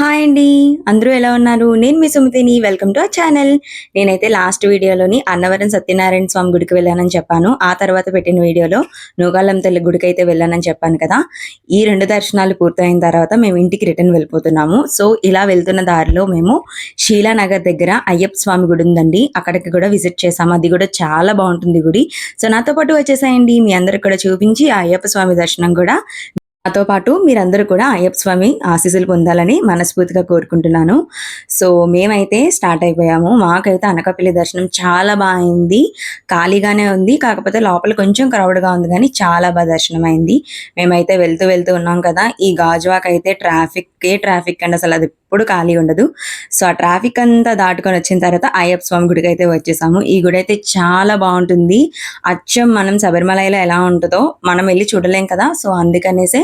Hi అండి. అందరూ ఎలా ఉన్నారు? నేను మీ సుమతిని. వెల్కమ్ టు అవర్ ఛానల్ నేనైతే లాస్ట్ వీడియోలోని అన్నవరం సత్యనారాయణ స్వామి గుడికి వెళ్ళానని చెప్పాను. ఆ తర్వాత పెట్టిన వీడియోలో నూగాలం తల్లి గుడికి అయితే వెళ్ళానని చెప్పాను కదా. ఈ రెండు దర్శనాలు పూర్తయిన తర్వాత మేము ఇంటికి రిటర్న్ వెళ్ళిపోతున్నాము. సో ఇలా వెళ్తున్న దారిలో మేము శీలానగర్ దగ్గర అయ్యప్ప స్వామి గుడి ఉందండి. అక్కడికి కూడా విజిట్ చేసాము అది కూడా చాలా బాగుంటుంది గుడి. సో నాతో పాటు వచ్చేసాయండి. మీ అందరికి కూడా చూపించి ఆ అయ్యప్ప స్వామి దర్శనం కూడా నాతో పాటు మీరందరూ కూడా అయ్యప్ప స్వామి ఆశీస్సులు పొందాలని మనస్ఫూర్తిగా కోరుకుంటున్నాను. సో మేమైతే స్టార్ట్ అయిపోయాము. మాకైతే అనకాపల్లి దర్శనం చాలా బాగా అయింది. ఖాళీగానే ఉంది. కాకపోతే లోపల కొంచెం క్రౌడ్గా ఉంది కానీ చాలా బాగా దర్శనం అయింది. మేమైతే వెళ్తూ వెళ్తూ ఉన్నాం కదా. ఈ గాజువాక్ అయితే ట్రాఫిక్ ఏ ట్రాఫిక్ అండి అసలు? అది ఎప్పుడు ఖాళీ ఉండదు. సో ఆ ట్రాఫిక్ అంతా దాటుకొని వచ్చిన తర్వాత అయ్యప్ప స్వామి గుడికి అయితే వచ్చేసాము. ఈ గుడి అయితే చాలా బాగుంటుంది. అచ్చం మనం శబరిమలలో ఎలా ఉంటుందో మనం వెళ్ళి చూడలేం కదా. సో అందుకనేసే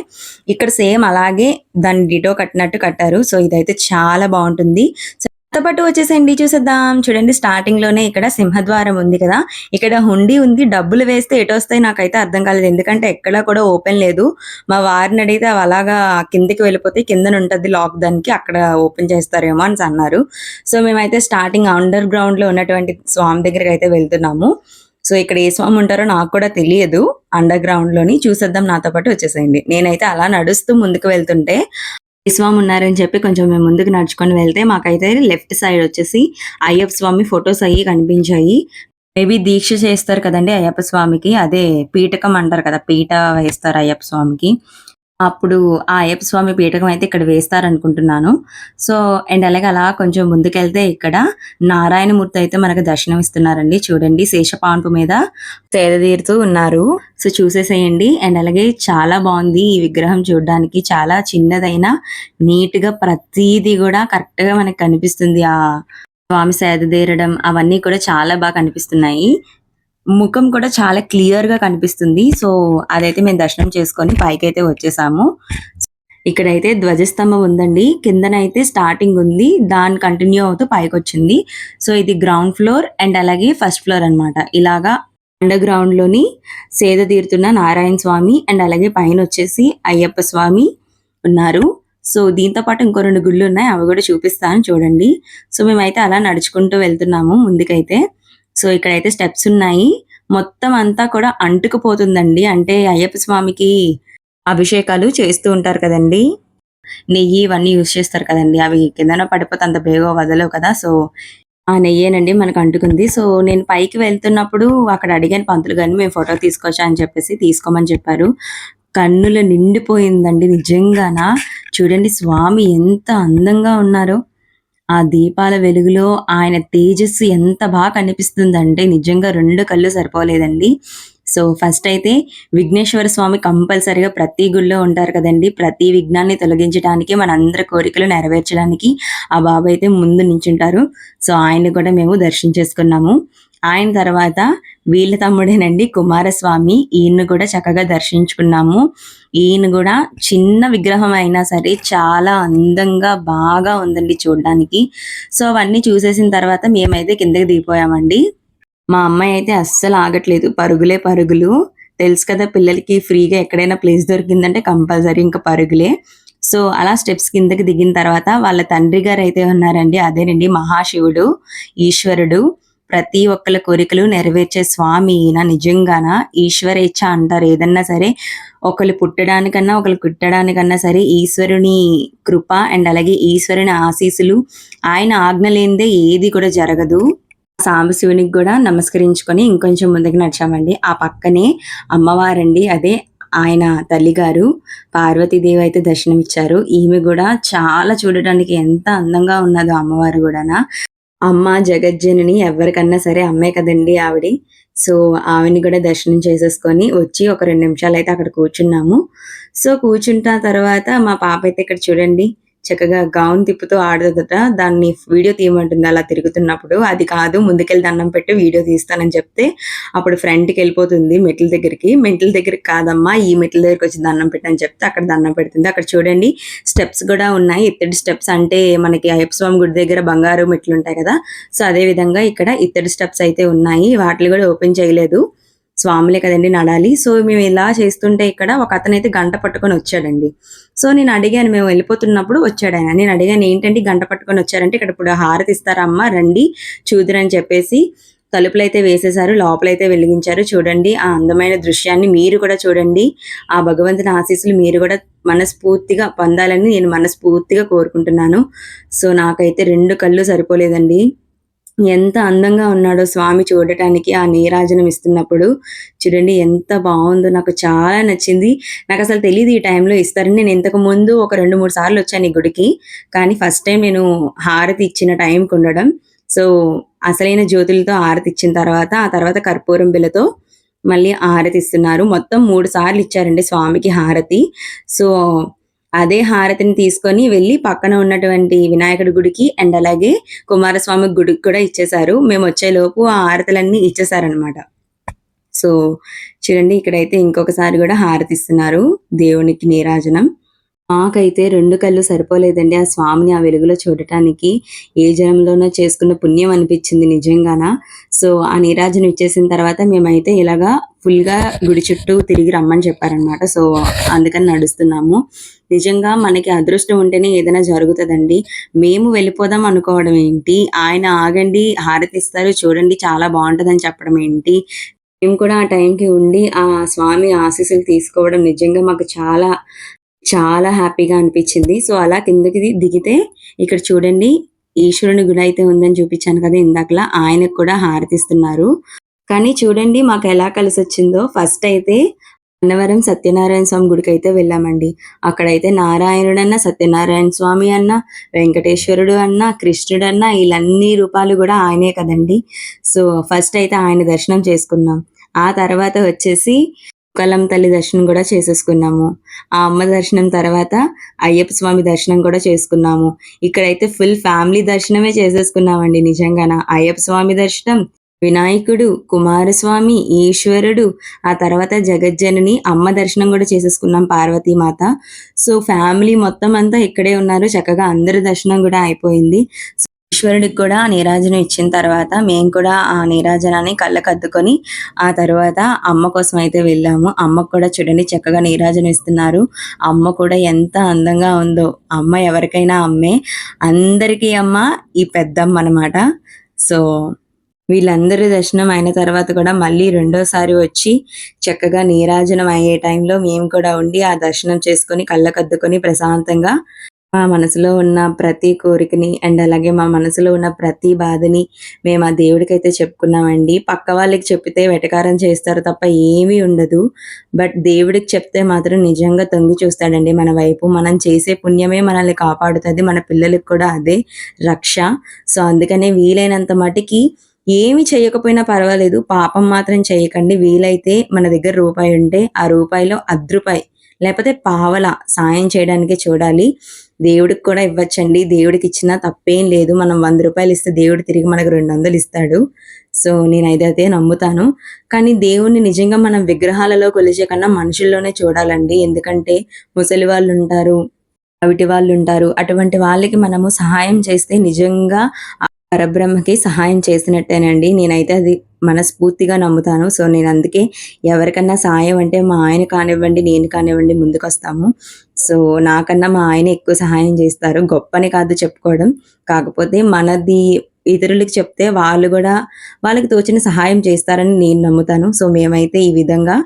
ఇక్కడ సేమ్ అలాగే దాన్ని డిటో కట్టినట్టు కట్టారు. సో ఇదైతే చాలా బాగుంటుంది. సో పాటు వచ్చేసండి చూసేద్దాం. చూడండి స్టార్టింగ్లోనే ఇక్కడ సింహద్వారం ఉంది కదా. ఇక్కడ హుండీ ఉంది. డబ్బులు వేస్తే ఎటు వస్తాయి నాకైతే అర్థం కాలేదు. ఎందుకంటే ఎక్కడా కూడా ఓపెన్ లేదు. మా వారిని అడిగితే అవి అలాగా కిందకి వెళ్ళిపోతే కిందన ఉంటుంది లాక్ దానికి అక్కడ ఓపెన్ చేస్తారేమో అని అన్నారు. సో మేమైతే స్టార్టింగ్ అండర్ గ్రౌండ్లో ఉన్నటువంటి స్వామి దగ్గరికి అయితే వెళ్తున్నాము. సో ఇక్కడ ఏ స్వామి ఉంటారో నాకు కూడా తెలియదు. అండర్ గ్రౌండ్లోని చూసేద్దాం నాతో పాటు వచ్చేసేయండి. నేనైతే అలా నడుస్తూ ముందుకు వెళ్తుంటే స్వామి ఉన్నారని చెప్పి కొంచెం మేము ముందుకు నడుచుకొని వెళ్తే మాకైతే లెఫ్ట్ సైడ్ వచ్చేసి అయ్యప్ప స్వామి ఫొటోస్ అయ్యి కనిపించాయి. మేబీ దీక్ష చేస్తారు కదండి అయ్యప్ప స్వామికి. అదే పీఠకం అంటారు కదా పీట వేస్తారు అయ్యప్ప స్వామికి. అప్పుడు ఆ అయ్యప్ప స్వామి పీఠకం అయితే ఇక్కడ వేస్తారనుకుంటున్నాను. సో అండ్ అలాగే అలా కొంచెం ముందుకెళ్తే ఇక్కడ నారాయణమూర్తి అయితే మనకు దర్శనం ఇస్తున్నారండి. చూడండి శేషపాన్పు మీద తీరుతూ ఉన్నారు. సో చూసేసేయండి. అండ్ అలాగే చాలా బాగుంది ఈ విగ్రహం చూడడానికి. చాలా చిన్నదైన నీట్గా ప్రతిదీ కూడా కరెక్ట్గా మనకి కనిపిస్తుంది. ఆ స్వామి సేదతీరడం అవన్నీ కూడా చాలా బాగా కనిపిస్తున్నాయి. ముఖం కూడా చాలా క్లియర్గా కనిపిస్తుంది. సో అదైతే మేము దర్శనం చేసుకొని పైకైతే వచ్చేసాము. ఇక్కడైతే ధ్వజస్తంభం ఉందండి. కిందనైతే స్టార్టింగ్ ఉంది. దాని కంటిన్యూ అవుతూ పైకి వచ్చింది సో ఇది గ్రౌండ్ ఫ్లోర్ అండ్ అలాగే ఫస్ట్ ఫ్లోర్ అన్నమాట. ఇలాగా అండర్ గ్రౌండ్లోని సేద తీరుతున్న నారాయణ స్వామి అండ్ అలాగే పైన వచ్చేసి అయ్యప్ప స్వామి ఉన్నారు. సో దీంతో పాటు ఇంకో రెండు గుళ్ళు ఉన్నాయి. అవి కూడా చూపిస్తాను చూడండి. సో మేమైతే అలా నడుచుకుంటూ వెళ్తున్నాము ముందుకైతే. సో ఇక్కడైతే స్టెప్స్ ఉన్నాయి. మొత్తం అంతా కూడా అంటుకుపోతుందండి. అంటే అయ్యప్ప స్వామికి అభిషేకాలు చేస్తూ ఉంటారు కదండి. నెయ్యి ఇవన్నీ యూజ్ చేస్తారు కదండి. అవి కిందన పడిపోతే అంత బేగో వదలవు కదా. సో ఆ నెయ్యేనండి మనకు అంటుకుంది. సో నేను పైకి వెళ్తున్నప్పుడు అక్కడ అడిగాను పంతులు గారిని మేము ఫోటో తీసుకోవచ్చా? అని చెప్పేసి తీసుకోమని చెప్పారు. కన్నులు నిండిపోయిందండి నిజంగానా? చూడండి స్వామి ఎంత అందంగా ఉన్నారో. ఆ దీపాల వెలుగులో ఆయన తేజస్సు ఎంత బాగా కనిపిస్తుందంటే నిజంగా రెండు కళ్ళు సరిపోలేదండి. సో ఫస్ట్ అయితే విఘ్నేశ్వర స్వామి కంపల్సరిగా ప్రతి గుళ్ళో ఉంటారు కదండి. ప్రతి విఘ్నాన్ని తొలగించడానికి మన అందరి కోరికలు నెరవేర్చడానికి ఆ బాబు అయితే ముందు నించుంటారు. సో ఆయన్ని కూడా మేము దర్శించేసుకున్నాము. ఆయన తర్వాత వీళ్ళ తమ్ముడేనండి కుమారస్వామి. ఈయన్ని కూడా చక్కగా దర్శించుకున్నాము. ఈయన కూడా చిన్న విగ్రహం అయినా సరే చాలా అందంగా బాగా ఉందండి చూడడానికి. సో అవన్నీ చూసేసిన తర్వాత మేమైతే కిందకి దిగిపోయామండి. మా అమ్మాయి అయితే అస్సలు ఆగట్లేదు. పరుగులే పరుగులు. తెలుసు కదా పిల్లలకి ఫ్రీగా ఎక్కడైనా ప్లేస్ దొరికిందంటే కంపల్సరీ ఇంకా పరుగులే. సో అలా స్టెప్స్ కిందకి దిగిన తర్వాత వాళ్ళ తండ్రి గారు అయితే ఉన్నారండి. అదేనండి మహాశివుడు ఈశ్వరుడు. ప్రతి ఒక్కళ్ళ కోరికలు నెరవేర్చే స్వామి ఈయన నిజంగాన? ఈశ్వరేచ్ఛ అంటారు. ఏదన్నా సరే ఒకళ్ళు పుట్టడానికన్నా ఒకళ్ళు కుట్టడానికన్నా సరే ఈశ్వరుని కృప అండ్ అలాగే ఈశ్వరుని ఆశీస్సులు ఆయన ఆజ్ఞ లేనిదే ఏది కూడా జరగదు. సాంబశివునికి కూడా నమస్కరించుకొని ఇంకొంచెం ముందుకు నడిచామండి. ఆ పక్కనే అమ్మవారండి. అదే ఆయన తల్లిగారు పార్వతీదేవి అయితే దర్శనమిచ్చారు. ఈమె కూడా చాలా చూడడానికి ఎంత అందంగా ఉన్నదో అమ్మవారు కూడానా. అమ్మ జగజ్జనని ఎవరికన్నా సరే అమ్మే కదండి ఆవిడ. సో ఆవిని కూడా దర్శనం చేసేసుకొని వచ్చి ఒక రెండు నిమిషాలు అయితే అక్కడ కూర్చున్నాము. సో కూర్చుంట తర్వాత మా పాప అయితే ఇక్కడ చూడండి. చక్కగా గౌన్ తిప్పుతూ ఆడుతుందట దాన్ని వీడియో తీయమంటుంది అలా తిరుగుతున్నప్పుడు. అది కాదు ముందుకెళ్ళి దండం పెట్టి వీడియో తీస్తానని చెప్తే అప్పుడు ఫ్రంట్కి వెళ్ళిపోతుంది మెట్ల దగ్గరికి. మెట్ల దగ్గరికి కాదమ్మా ఈ మెట్ల దగ్గరికి వచ్చి దండం పెట్టని చెప్తే అక్కడ దండం పెడుతుంది. అక్కడ చూడండి స్టెప్స్ కూడా ఉన్నాయి. ఇత్తడి స్టెప్స్ అంటే మనకి అయ్యప్ప స్వామి గుడి దగ్గర బంగారు మెట్లు ఉంటాయి కదా సో అదే విధంగా ఇక్కడ ఇత్తడి స్టెప్స్ అయితే ఉన్నాయి. వాటిని కూడా ఓపెన్ చేయలేదు. స్వాములే కదండి నడాలి. సో మేము ఇలా చేస్తుంటే ఇక్కడ ఒక అతనైతే గంట పట్టుకొని వచ్చాడండి. సో నేను అడిగాను మేము వెళ్ళిపోతున్నప్పుడు వచ్చాడు ఆయన. నేను అడిగాను ఏంటంటే గంట పట్టుకొని వచ్చారంటే ఇక్కడ ఇప్పుడు హారతి ఇస్తారమ్మా రండి చూదురని చెప్పేసి తలుపులైతే వేసేశారు లోపలైతే వెలిగించారు. చూడండి ఆ అందమైన దృశ్యాన్ని మీరు కూడా చూడండి. ఆ భగవంతుని ఆశీస్సులు మీరు కూడా మనస్ఫూర్తిగా పొందాలని నేను మనస్ఫూర్తిగా కోరుకుంటున్నాను. సో నాకైతే రెండు కళ్ళు సరిపోలేదండి. ఎంత అందంగా ఉన్నాడో స్వామి చూడటానికి ఆ నీరాజనం ఇస్తున్నప్పుడు. చూడండి ఎంత బాగుందో. నాకు చాలా నచ్చింది. నాకు అసలు తెలియదు ఈ టైంలో ఇస్తారని. నేను ఇంతకు ముందు ఒక రెండు మూడు సార్లు వచ్చాను ఈ గుడికి. కానీ ఫస్ట్ టైం నేను హారతి ఇచ్చిన టైంకి ఉండడం. సో అసలైన జ్యోతులతో హారతి ఇచ్చిన తర్వాత ఆ తర్వాత కర్పూరం బిల్లతో మళ్ళీ హారతి ఇస్తున్నారు. మొత్తం మూడు సార్లు ఇచ్చారండి స్వామికి హారతి. సో అదే హారతిని తీసుకొని వెళ్ళి పక్కన ఉన్నటువంటి వినాయకుడి గుడికి అండ్ అలాగే కుమారస్వామి గుడికి కూడా ఇచ్చేశారు. మేము వచ్చేలోపు ఆ హారతులన్నీ ఇచ్చేసారనమాట సో చూడండి ఇక్కడైతే ఇంకొకసారి కూడా హారతి ఇస్తున్నారు దేవునికి నీరాజనం. నాకైతే రెండు కళ్ళు సరిపోలేదండి. ఆ స్వామిని ఆ వెలుగులో చూడటానికి ఏ జనంలోనో చేసుకున్న పుణ్యం అనిపించింది నిజంగాన? సో ఆ నీరాజను ఇచ్చేసిన తర్వాత మేమైతే ఇలాగా ఫుల్గా గుడి చుట్టూ తిరిగి రమ్మని చెప్పారనమాట సో అందుకని నడుస్తున్నాము. నిజంగా మనకి అదృష్టం ఉంటేనే ఏదైనా జరుగుతుందండి. మేము వెళ్ళిపోదాం అనుకోవడం ఏంటి? ఆయన ఆగండి హారతి ఇస్తారు చూడండి చాలా బాగుంటుందని చెప్పడం ఏంటి? మేము కూడా ఆ టైంకి ఉండి ఆ స్వామి ఆశీస్సులు తీసుకోవడం నిజంగా మాకు చాలా చాలా హ్యాపీగా అనిపించింది. సో అలా కిందకి దిగితే ఇక్కడ చూడండి ఈశ్వరుని గుడి అయితే ఉందని చూపించాను కదా ఇందాకలా. ఆయనకు కూడా హారతిస్తున్నారు. కానీ చూడండి మాకు ఎలా కలిసి వచ్చిందో ఫస్ట్ అయితే అన్నవరం సత్యనారాయణ స్వామి గుడికి అయితే వెళ్ళామండి. అక్కడైతే నారాయణుడు అన్న సత్యనారాయణ స్వామి అన్న వెంకటేశ్వరుడు అన్న కృష్ణుడు అన్న వీళ్ళన్ని రూపాలు కూడా ఆయనే కదండి. సో ఫస్ట్ అయితే ఆయన దర్శనం చేసుకున్నాం. ఆ తర్వాత వచ్చేసి కలం తల్లి దర్శనం కూడా చేసేసుకున్నాము. ఆ అమ్మ దర్శనం తర్వాత అయ్యప్ప స్వామి దర్శనం కూడా చేసుకున్నాము. ఇక్కడైతే ఫుల్ ఫ్యామిలీ దర్శనమే చేసేసుకున్నామండి నిజంగాన. అయ్యప్ప స్వామి దర్శనం వినాయకుడు కుమారస్వామి ఈశ్వరుడు ఆ తర్వాత జగజ్జనని అమ్మ దర్శనం కూడా చేసేసుకున్నాం పార్వతీమాత. సో ఫ్యామిలీ మొత్తం అంతా ఇక్కడే ఉన్నారు. చక్కగా అందరి దర్శనం కూడా అయిపోయింది. సో ఈశ్వరుడికి కూడా నీరాజనం ఇచ్చిన తర్వాత మేము కూడా ఆ నీరాజనాన్ని కళ్ళకు అద్దుకొని ఆ తర్వాత అమ్మ కోసం అయితే వెళ్ళాము. అమ్మకు కూడా చూడండి చక్కగా నీరాజనం ఇస్తున్నారు. అమ్మ కూడా ఎంత అందంగా ఉందో. అమ్మ ఎవరికైనా అమ్మే. అందరికీ అమ్మ ఈ పెద్దమ్మ అనమాట సో వీళ్ళందరి దర్శనం అయిన తర్వాత కూడా మళ్ళీ రెండోసారి వచ్చి చక్కగా నీరాజనం అయ్యే టైంలో మేము కూడా ఉండి ఆ దర్శనం చేసుకొని కళ్ళకద్దుకొని ప్రశాంతంగా మా మనసులో ఉన్న ప్రతి కోరికని అండ్ అలాగే మా మనసులో ఉన్న ప్రతి బాధని మేము ఆ దేవుడికైతే చెప్పుకున్నామండి. పక్క వాళ్ళకి చెప్పితే వెటకారం చేస్తారు తప్ప ఏమీ ఉండదు. బట్ దేవుడికి చెప్తే మాత్రం నిజంగా తొంగి చూస్తాడండి మన వైపు. మనం చేసే పుణ్యమే మనల్ని కాపాడుతుంది. మన పిల్లలకి కూడా అదే రక్ష. సో అందుకనే వీలైనంత మటుకి ఏమి చేయకపోయినా పర్వాలేదు. పాపం మాత్రం చేయకండి. వీలైతే మన దగ్గర రూపాయి ఉంటే ఆ రూపాయిలో అర్ధ రూపాయి లేకపోతే పావల సాయం చేయడానికి చూడాలి. దేవుడికి కూడా ఇవ్వచ్చండి. దేవుడికి ఇచ్చినా తప్పేం లేదు. మనం వంద రూపాయలు ఇస్తే దేవుడు తిరిగి మనకు రెండు వందలు ఇస్తాడు. సో నేను అయితే నమ్ముతాను. కానీ దేవుణ్ణి నిజంగా మనం విగ్రహాలలో కొలిచే కన్నా మనుషుల్లోనే చూడాలండి. ఎందుకంటే ముసలి వాళ్ళు ఉంటారు అవిటి వాళ్ళు ఉంటారు. అటువంటి వాళ్ళకి మనము సహాయం చేస్తే నిజంగా పరబ్రహ్మకి సహాయం చేసినట్టేనండి. నేనైతే అది మనస్ఫూర్తిగా నమ్ముతాను. సో నేను అందుకే ఎవరికన్నా సహాయం అంటే మా ఆయన కానివ్వండి నేను కానివ్వండి ముందుకు వస్తాము సో నాకన్నా మా ఆయన ఎక్కువ సహాయం చేస్తారు. గొప్పని కాదు చెప్పుకోవడం. కాకపోతే మనది ఇతరులకు చెప్తే వాళ్ళు కూడా వాళ్ళకి తోచిన సహాయం చేస్తారని నేను నమ్ముతాను. సో మేమైతే ఈ విధంగా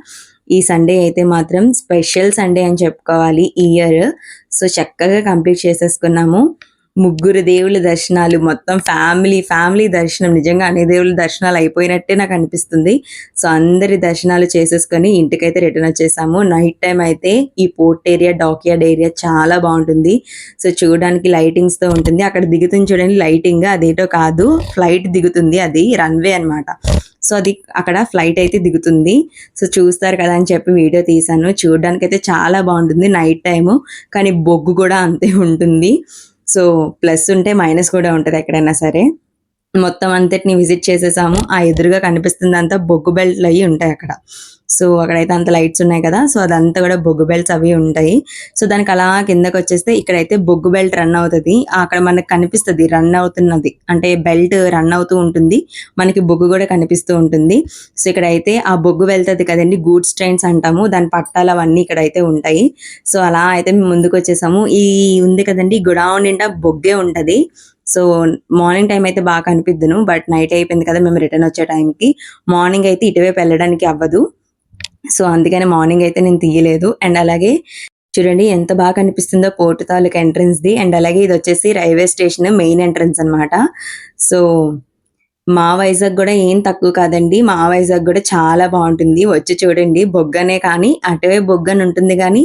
ఈ సండే అయితే మాత్రం స్పెషల్ సండే అని చెప్పుకోవాలి ఈ ఇయర్. సో చక్కగా కంప్లీట్ చేసేసుకున్నాము. ముగ్గురు దేవుళ్ళ దర్శనాలు మొత్తం ఫ్యామిలీ ఫ్యామిలీ దర్శనం నిజంగా అన్ని దేవుళ్ళ దర్శనాలు అయిపోయినట్టే నాకు అనిపిస్తుంది. సో అందరి దర్శనాలు చేసేసుకొని ఇంటికైతే రిటర్న్ వచ్చేసాము. నైట్ టైం అయితే ఈ పోర్ట్ ఏరియా డాక్యార్డ్ ఏరియా చాలా బాగుంటుంది. సో చూడడానికి లైటింగ్స్తో ఉంటుంది. అక్కడ దిగుతుంది చూడండి లైటింగ్ అదేటో కాదు ఫ్లైట్ దిగుతుంది అది రన్వే అన్నమాట. సో అది అక్కడ ఫ్లైట్ అయితే దిగుతుంది. సో చూస్తారు కదా అని చెప్పి వీడియో తీశాను. చూడడానికి అయితే చాలా బాగుంటుంది నైట్ టైము కానీ బొగ్గు కూడా అంతే ఉంటుంది. సో ప్లస్ ఉంటే మైనస్ కూడా ఉంటుంది ఎక్కడైనా సరే. మొత్తం అంతటిని విజిట్ చేసేసాము. ఆ ఎదురుగా కనిపిస్తుంది అంతా బొగ్గు బెల్ట్లు అయ్యి ఉంటాయి అక్కడ. సో అక్కడైతే అంత లైట్స్ ఉన్నాయి కదా సో అదంతా కూడా బొగ్గు బెల్ట్స్ అవి ఉంటాయి. సో దానికి అలా కిందకి వచ్చేస్తే ఇక్కడైతే బొగ్గు బెల్ట్ రన్ అవుతుంది. అక్కడ మనకు కనిపిస్తుంది రన్ అవుతున్నది. అంటే బెల్ట్ రన్ అవుతూ ఉంటుంది. మనకి బొగ్గు కూడా కనిపిస్తూ ఉంటుంది. సో ఇక్కడైతే ఆ బొగ్గు వెళ్తుంది కదండి గూడ్స్ ట్రైన్స్ అంటాము. దాని పట్టాలు అవన్నీ ఇక్కడైతే ఉంటాయి. సో అలా అయితే మేము ముందుకు వచ్చేసాము. ఈ ఉంది కదండి గుడౌన్ నిండా బొగ్గే ఉంటది. సో మార్నింగ్ టైం అయితే బాగా కనిపిద్దును. బట్ నైట్ అయిపోయింది కదా మేము రిటర్న్ వచ్చే టైంకి. మార్నింగ్ అయితే ఇటువైపు వెళ్ళడానికి అవ్వదు. సో అందుకని మార్నింగ్ అయితే నేను తీయలేదు. అండ్ అలాగే చూడండి ఎంత బాగా కనిపిస్తుందో పోర్టు తాలూకు ఎంట్రన్స్ ది అండ్ అలాగే ఇది వచ్చేసి రైల్వే స్టేషన్ మెయిన్ ఎంట్రన్స్ అన్నమాట. సో మా వైజాగ్ కూడా ఏం తక్కువ కాదండి. మా వైజాగ్ కూడా చాలా బాగుంటుంది. వచ్చి చూడండి బొగ్గనే కానీ అటువే బొగ్గని ఉంటుంది కానీ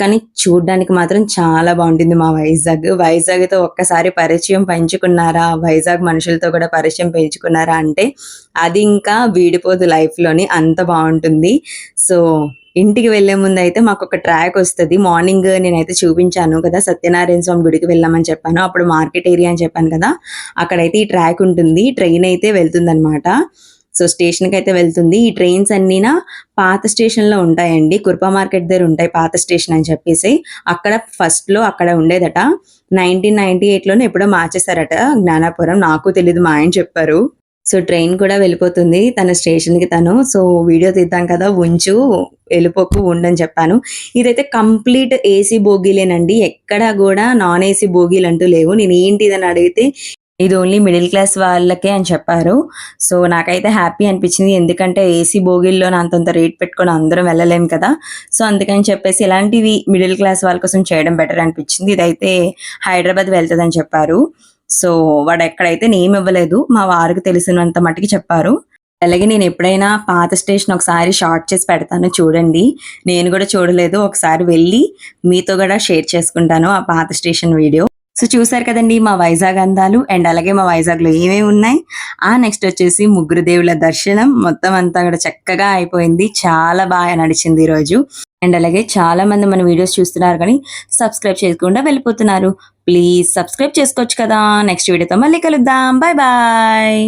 కానీ చూడడానికి మాత్రం చాలా బాగుంటుంది మా వైజాగ్. వైజాగ్తో ఒక్కసారి పరిచయం పెంచుకున్నారా? వైజాగ్ మనుషులతో కూడా పరిచయం పెంచుకున్నారా? అంటే అది ఇంకా వీడిపోదు లైఫ్లోని అంత బాగుంటుంది. సో ఇంటికి వెళ్ళే ముందు అయితే మాకు ఒక ట్రాక్ వస్తుంది. మార్నింగ్ నేనైతే చూపించాను కదా సత్యనారాయణ స్వామి గుడికి వెళ్ళామని చెప్పాను. అప్పుడు మార్కెట్ ఏరియా అని చెప్పాను కదా అక్కడైతే ఈ ట్రాక్ ఉంటుంది. ట్రైన్ అయితే వెళ్తుంది సో స్టేషన్కి అయితే వెళ్తుంది. ఈ ట్రైన్స్ అన్నీనా పాత స్టేషన్లో ఉంటాయండి. కుర్పా మార్కెట్ దగ్గర ఉంటాయి పాత స్టేషన్ అని చెప్పేసి. అక్కడ ఫస్ట్లో అక్కడ ఉండేదట. నైన్టీన్ నైన్టీ ఎయిట్లోనే ఎప్పుడో మార్చేశారట జ్ఞానాపురం. నాకు తెలియదు మా ఆయన చెప్పారు. సో ట్రైన్ కూడా వెళ్ళిపోతుంది తన స్టేషన్కి తను. సో వీడియో తీద్దాం కదా ఉంచు వెళ్ళిపోకు ఉండని చెప్పాను. ఇదైతే కంప్లీట్ ఏసీ బోగీలేనండి. ఎక్కడ కూడా నాన్ ఏసీ బోగీలు అంటూ లేవు. నేను ఏంటి ఇదని అడిగితే ఇది ఓన్లీ మిడిల్ క్లాస్ వాళ్ళకే అని చెప్పారు. సో నాకైతే హ్యాపీ అనిపించింది. ఎందుకంటే ఏసీ బోగిల్లో అంతంత రేట్ పెట్టుకొని అందరం వెళ్ళలేం కదా. సో అందుకని చెప్పేసి ఇలాంటివి మిడిల్ క్లాస్ వాళ్ళ కోసం చేయడం బెటర్ అనిపించింది. ఇదైతే హైదరాబాద్ వెళ్తుందని చెప్పారు. సో వాడు ఎక్కడైతే నేమ్ ఇవ్వలేదు మా వారికి తెలిసినంత మట్టుకి చెప్పారు. అలాగే నేను ఎప్పుడైనా పాత స్టేషన్ ఒకసారి షార్ట్ చేసి పెడతాను చూడండి. నేను కూడా చూడలేదు. ఒకసారి వెళ్ళి మీతో కూడా షేర్ చేసుకుంటాను ఆ పాత స్టేషన్ వీడియో సో చూసారు కదండి మా వైజాగ్ అందాలు అండ్ అలాగే మా వైజాగ్లో ఏమేమి ఉన్నాయి? ఆ నెక్స్ట్ వచ్చేసి ముగ్గురు దేవుళ్ళ దర్శనం. మొత్తం అంతా కూడా చక్కగా అయిపోయింది. చాలా బాగా నడిచింది ఈ రోజు. అండ్ అలాగే చాలా మంది మన వీడియోస్ చూస్తున్నారు కానీ సబ్స్క్రైబ్ చేయకుండా వెళ్ళిపోతున్నారు. ప్లీజ్ సబ్స్క్రైబ్ చేసుకోవచ్చు కదా. నెక్స్ట్ వీడియోతో మళ్ళీ కలుద్దాం. Bye bye.